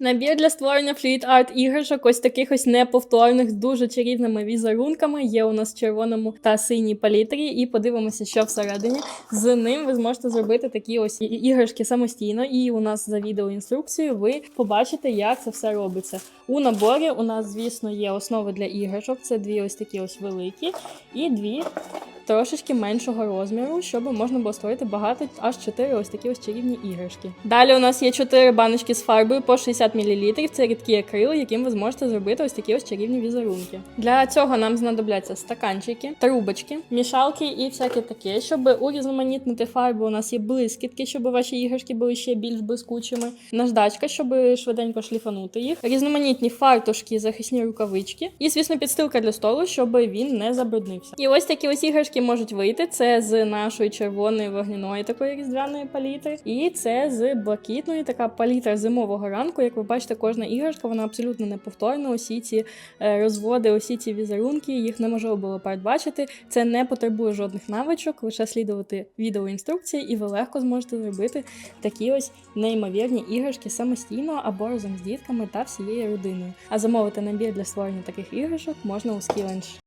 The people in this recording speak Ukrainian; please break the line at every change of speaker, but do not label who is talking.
Набір для створення фліт-арт іграшок, ось таких ось неповторних, з дуже чарівними візерунками. Є у нас в червоному та синій палітрі, і подивимося, що всередині. З ним ви зможете зробити такі ось іграшки самостійно. І у нас за відеоінструкцією ви побачите, як це все робиться. У наборі у нас, звісно, є основи для іграшок. Це дві ось такі ось великі, і дві трошечки меншого розміру, щоб можна було створити багато, аж 4 ось такі ось чарівні іграшки. Далі у нас є 4 баночки з фарбою по 60 мл. Це рідкі акрил, яким ви зможете зробити ось такі ось чарівні візерунки. Для цього нам знадобляться стаканчики, трубочки, мішалки і всяке таке. Щоб урізноманітнити фарбу, у нас є блискітки, щоб ваші іграшки були ще більш блискучими. Наждачка, щоб швиденько шліфанути їх. Різноманітні фартушки, захисні рукавички. І, звісно, підстилка для столу, щоб він не забруднився. І ось такі ось іграшки можуть вийти. Це з нашої червоної вогняної такої різдвяної палітри, і це з блакитної така палітра зимового ранку. Як ви бачите, кожна іграшка вона абсолютно неповторна. Усі ці е, розводи, усі ці візерунки, їх неможливо було передбачити. Це не потребує жодних навичок, лише слідувати відеоінструкції, і ви легко зможете зробити такі ось неймовірні іграшки самостійно або разом з дітками та всією родиною. А замовити набір для створення таких іграшок можна у Skillenge.